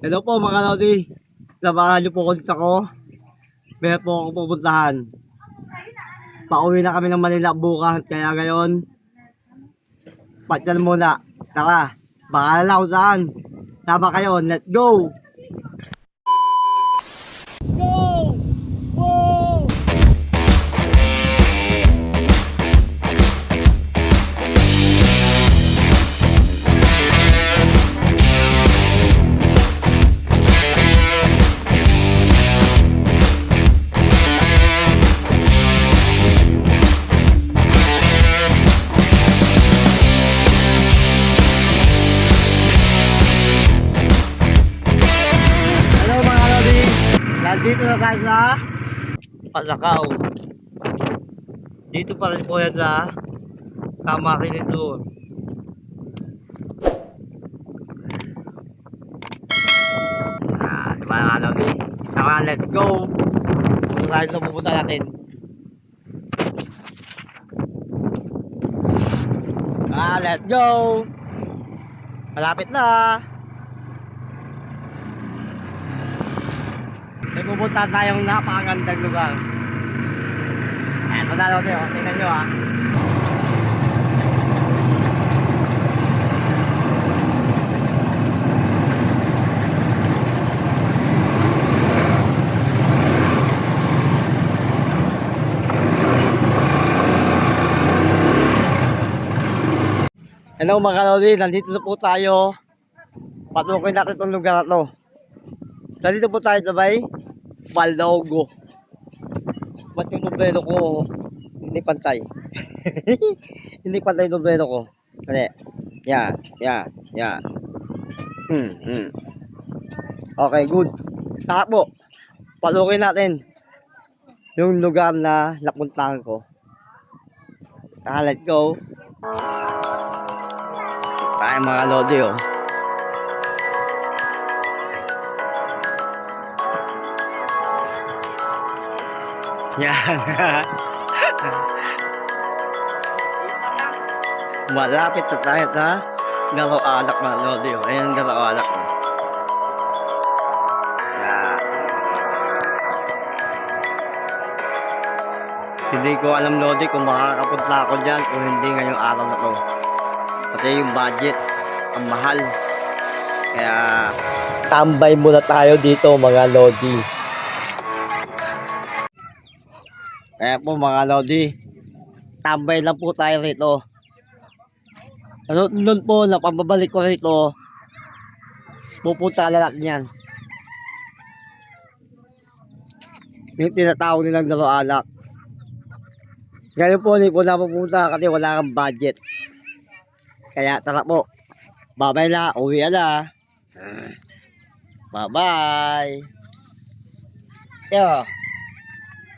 Hello po mga Lodi. Samahan niyo po konta ko. Meron po ako pupuntahan. Pauwi na kami ng Manila bukas. Kaya ngayon, patyan muna. Tara, baka na kung saan. Tama kayo, let's! Go! Nandito na tayo sa Palakaw. Dito pa po yan sa Kamakilit doon. Ah, mga Lodi. Saka let's go. Kung saan ito pupunta natin. Ah, let's go. Malapit na. May pupunta tayong napakagandang lugar. Ayan, punta natin oh. Tingnan nyo ah. Hello mga Lodi, nandito na po tayo. Patukoy natin itong lugar na to. Nandito po tayo sa may Balogo. Ba't yung numero ko hindi pantay? hindi pantay yung numero ko. Kali. Yan, yan, yan. Hmm, hmm. Okay, good. Saka po, palukin natin yung lugar na napuntahan ko. Saka let's go. Tayo mga lodi oh. Yan. Malapit na tayo sa Garo-alak mga lodi. Ayan Garo-alak. Oh. Yan. Hindi ko alam lodi kung makakapunta ako dyan o hindi ngayong araw na to. Pati yung budget, ang mahal. Kaya tambay muna tayo dito mga lodi. Kaya po mga Lodi, tambay lang po tayo rito. Ano, nun po, na pambabalik ko rito, pupunta na natin yan. Yung tinatawag nilang dalo alak. Ngayon po, hindi po na pupunta kasi wala kang budget. Kaya tara po, babay na, uwi na. Bye-bye. Yo.